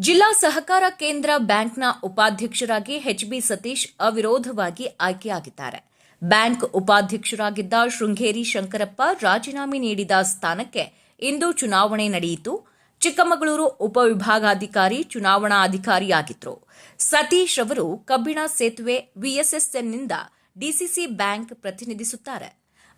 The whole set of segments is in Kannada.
ಜಿಲ್ಲಾ ಸಹಕಾರ ಕೇಂದ್ರ ಬ್ಯಾಂಕ್ನ ಉಪಾಧ್ಯಕ್ಷರಾಗಿ ಎಚ್ಬಿ ಸತೀಶ್ ಅವಿರೋಧವಾಗಿ ಆಯ್ಕೆಯಾಗಿದ್ದಾರೆ. ಬ್ಯಾಂಕ್ ಉಪಾಧ್ಯಕ್ಷರಾಗಿದ್ದ ಶೃಂಗೇರಿ ಶಂಕರಪ್ಪ ರಾಜೀನಾಮೆ ನೀಡಿದ ಸ್ಥಾನಕ್ಕೆ ಇಂದು ಚುನಾವಣೆ ನಡೆಯಿತು. ಚಿಕ್ಕಮಗಳೂರು ಉಪವಿಭಾಗಾಧಿಕಾರಿ ಚುನಾವಣಾ ಅಧಿಕಾರಿಯಾಗಿದ್ದರು ಸತೀಶ್ ಅವರು ಕಬ್ಬಿಣ ಸೇತುವೆ ವಿಎಸ್ಎಸ್ಎನ್ನಿಂದ ಡಿಸಿಸಿ ಬ್ಯಾಂಕ್ ಪ್ರತಿನಿಧಿಸುತ್ತಾರೆ.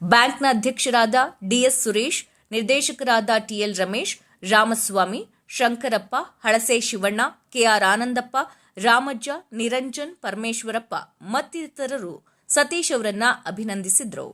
ಬ್ಯಾಂಕ್ನ ಅಧ್ಯಕ್ಷರಾದ ಡಿಎಸ್ ಸುರೇಶ್, ನಿರ್ದೇಶಕರಾದ ಟಿಎಲ್ ರಮೇಶ್, ರಾಮಸ್ವಾಮಿ ಶಂಕರಪ್ಪ, ಹಳಸೆ ಶಿವಣ್ಣ, ಕೆಆರ್ ಆನಂದಪ್ಪ, ರಾಮಜ್ಜ, ನಿರಂಜನ್, ಪರಮೇಶ್ವರಪ್ಪ ಮತ್ತಿತರರು ಸತೀಶ್ ಅವರನ್ನ ಅಭಿನಂದಿಸಿದ್ರು.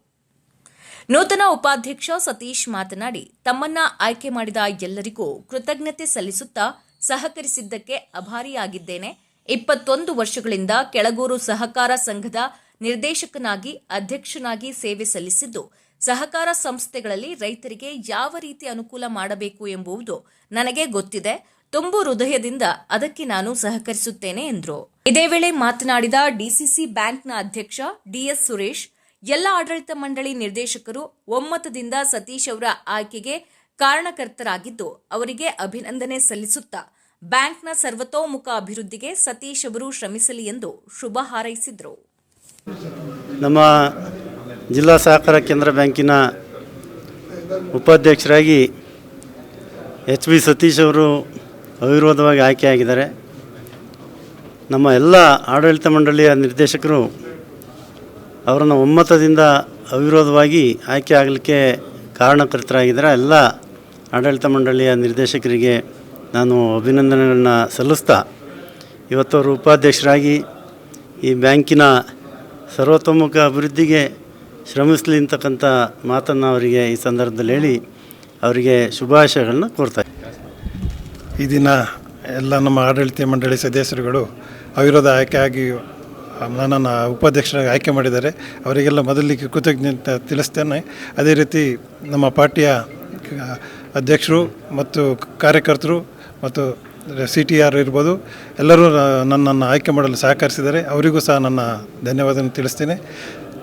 ನೂತನ ಉಪಾಧ್ಯಕ್ಷ ಸತೀಶ್ ಮಾತನಾಡಿ, ತಮ್ಮನ್ನ ಆಯ್ಕೆ ಮಾಡಿದ ಎಲ್ಲರಿಗೂ ಕೃತಜ್ಞತೆ ಸಲ್ಲಿಸುತ್ತಾ ಸಹಕರಿಸಿದ್ದಕ್ಕೆ ಅಭಾರಿಯಾಗಿದ್ದೇನೆ. ಇಪ್ಪತ್ತೊಂದು ವರ್ಷಗಳಿಂದ ಕೆಳಗೂರು ಸಹಕಾರ ಸಂಘದ ನಿರ್ದೇಶಕನಾಗಿ, ಅಧ್ಯಕ್ಷನಾಗಿ ಸೇವೆ ಸಲ್ಲಿಸಿದ್ದು ಸಹಕಾರ ಸಂಸ್ಥೆಗಳಲ್ಲಿ ರೈತರಿಗೆ ಯಾವ ರೀತಿ ಅನುಕೂಲ ಮಾಡಬೇಕು ಎಂಬುದು ನನಗೆ ಗೊತ್ತಿದೆ. ತುಂಬು ಹೃದಯದಿಂದ ಅದಕ್ಕೆ ನಾನು ಸಹಕರಿಸುತ್ತೇನೆ, ಎಂದರು. ಇದೇ ವೇಳೆ ಮಾತನಾಡಿದ ಡಿಸಿಸಿ ಬ್ಯಾಂಕ್ನ ಅಧ್ಯಕ್ಷ ಡಿಎಸ್ ಸುರೇಶ್, ಎಲ್ಲ ಆಡಳಿತ ಮಂಡಳಿ ನಿರ್ದೇಶಕರು ಒಮ್ಮತದಿಂದ ಸತೀಶ್ ಅವರ ಆಯ್ಕೆಗೆ ಕಾರಣಕರ್ತರಾಗಿದ್ದು, ಅವರಿಗೆ ಅಭಿನಂದನೆ ಸಲ್ಲಿಸುತ್ತಾ ಬ್ಯಾಂಕ್ನ ಸರ್ವತೋಮುಖ ಅಭಿವೃದ್ಧಿಗೆ ಸತೀಶ್ ಅವರು ಶ್ರಮಿಸಲಿ ಎಂದು ಶುಭ ಹಾರೈಸಿದರು. ನಮ್ಮ ಜಿಲ್ಲಾ ಸಹಕಾರ ಕೇಂದ್ರ ಬ್ಯಾಂಕಿನ ಉಪಾಧ್ಯಕ್ಷರಾಗಿ ಎಚ್ ಬಿ ಸತೀಶ್ ಅವರು ಅವಿರೋಧವಾಗಿ ಆಯ್ಕೆಯಾಗಿದ್ದಾರೆ. ನಮ್ಮ ಎಲ್ಲ ಆಡಳಿತ ಮಂಡಳಿಯ ನಿರ್ದೇಶಕರು ಅವರನ್ನು ಒಮ್ಮತದಿಂದ ಅವಿರೋಧವಾಗಿ ಆಯ್ಕೆ ಆಗಲಿಕ್ಕೆ ಕಾರಣಕರ್ತರಾಗಿದ್ದಾರೆ. ಎಲ್ಲ ಆಡಳಿತ ಮಂಡಳಿಯ ನಿರ್ದೇಶಕರಿಗೆ ನಾನು ಅಭಿನಂದನೆಗಳನ್ನು ಸಲ್ಲಿಸ್ತಾ ಇವತ್ತು ಅವರು ಉಪಾಧ್ಯಕ್ಷರಾಗಿ ಈ ಬ್ಯಾಂಕಿನ ಸರ್ವತೋಮುಖ ಅಭಿವೃದ್ಧಿಗೆ ಶ್ರಮಿಸಲಿ ಅಂತಕ್ಕಂಥ ಮಾತನ್ನು ಅವರಿಗೆ ಈ ಸಂದರ್ಭದಲ್ಲಿ ಹೇಳಿ ಅವರಿಗೆ ಶುಭಾಶಯಗಳನ್ನ ಕೋರ್ತಾರೆ ಈ ದಿನ ಎಲ್ಲ ನಮ್ಮ ಆಡಳಿತ ಮಂಡಳಿ ಸದಸ್ಯರುಗಳು ಅವಿರೋಧ ಆಯ್ಕೆಯಾಗಿ ನನ್ನನ್ನು ಉಪಾಧ್ಯಕ್ಷರಾಗಿ ಆಯ್ಕೆ ಮಾಡಿದ್ದಾರೆ. ಅವರಿಗೆಲ್ಲ ಮೊದಲಿಗೆ ಕೃತಜ್ಞತೆ ತಿಳಿಸ್ತೇನೆ. ಅದೇ ರೀತಿ ನಮ್ಮ ಪಾರ್ಟಿಯ ಅಧ್ಯಕ್ಷರು ಮತ್ತು ಕಾರ್ಯಕರ್ತರು ಮತ್ತು ಸಿ ಟಿ ಆರ್ ಇರ್ಬೋದು, ಎಲ್ಲರೂ ನನ್ನನ್ನು ಆಯ್ಕೆ ಮಾಡಲು ಸಹಕರಿಸಿದ್ದಾರೆ. ಅವರಿಗೂ ಸಹ ನನ್ನ ಧನ್ಯವಾದ ತಿಳಿಸ್ತೇನೆ.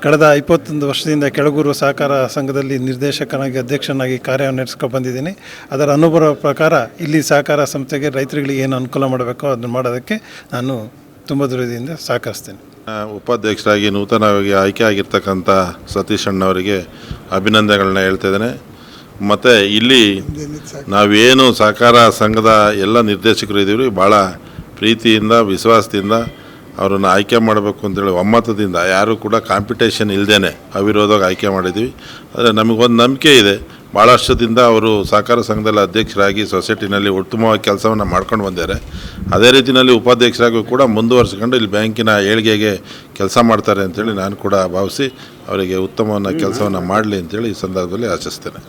ಕಳೆದ ಇಪ್ಪತ್ತೊಂದು ವರ್ಷದಿಂದ ಕೆಳಗೂರು ಸಹಕಾರ ಸಂಘದಲ್ಲಿ ನಿರ್ದೇಶಕನಾಗಿ, ಅಧ್ಯಕ್ಷನಾಗಿ ಕಾರ್ಯ ನಡೆಸ್ಕೊಂಡು ಬಂದಿದ್ದೀನಿ. ಅದರ ಅನುಭವ ಪ್ರಕಾರ ಇಲ್ಲಿ ಸಹಕಾರ ಸಂಸ್ಥೆಗೆ ರೈತರುಗಳಿಗೆ ಏನು ಅನುಕೂಲ ಮಾಡಬೇಕೋ ಅದನ್ನು ಮಾಡೋದಕ್ಕೆ ನಾನು ತುಂಬ ದೃಢದಿಂದ ಸಹಕರಿಸ್ತೇನೆ. ಉಪಾಧ್ಯಕ್ಷರಾಗಿ ನೂತನವಾಗಿ ಆಯ್ಕೆ ಆಗಿರ್ತಕ್ಕಂಥ ಸತೀಶ್ ಅಣ್ಣವರಿಗೆ ಅಭಿನಂದನೆಗಳನ್ನ ಹೇಳ್ತಾ ಇದ್ದೇನೆ. ಮತ್ತು ಇಲ್ಲಿ ನಾವೇನು ಸಹಕಾರ ಸಂಘದ ಎಲ್ಲ ನಿರ್ದೇಶಕರು ಇದ್ದೀವಿ ಭಾಳ ಪ್ರೀತಿಯಿಂದ, ವಿಶ್ವಾಸದಿಂದ ಅವರನ್ನು ಆಯ್ಕೆ ಮಾಡಬೇಕು ಅಂತೇಳಿ ಒಮ್ಮತದಿಂದ ಯಾರೂ ಕೂಡ ಕಾಂಪಿಟೇಷನ್ ಇಲ್ಲದೇ ಅವಿರೋಧವಾಗಿ ಆಯ್ಕೆ ಮಾಡಿದ್ವಿ. ಆದರೆ ನಮಗೊಂದು ನಂಬಿಕೆ ಇದೆ. ಭಾಳಷ್ಟದಿಂದ ಅವರು ಸಹಕಾರ ಸಂಘದಲ್ಲಿ ಅಧ್ಯಕ್ಷರಾಗಿ ಸೊಸೈಟಿನಲ್ಲಿ ಉತ್ತಮವಾಗಿ ಕೆಲಸವನ್ನು ಮಾಡ್ಕೊಂಡು ಬಂದಿದ್ದಾರೆ. ಅದೇ ರೀತಿಯಲ್ಲಿ ಉಪಾಧ್ಯಕ್ಷರಾಗಿ ಕೂಡ ಮುಂದುವರ್ಸ್ಕೊಂಡು ಇಲ್ಲಿ ಬ್ಯಾಂಕಿನ ಏಳಿಗೆಗೆ ಕೆಲಸ ಮಾಡ್ತಾರೆ ಅಂತೇಳಿ ನಾನು ಕೂಡ ಭಾವಿಸಿ ಅವರಿಗೆ ಉತ್ತಮವನ್ನು ಕೆಲಸವನ್ನು ಮಾಡಲಿ ಅಂತೇಳಿ ಈ ಸಂದರ್ಭದಲ್ಲಿ ಆಶಿಸ್ತೇನೆ.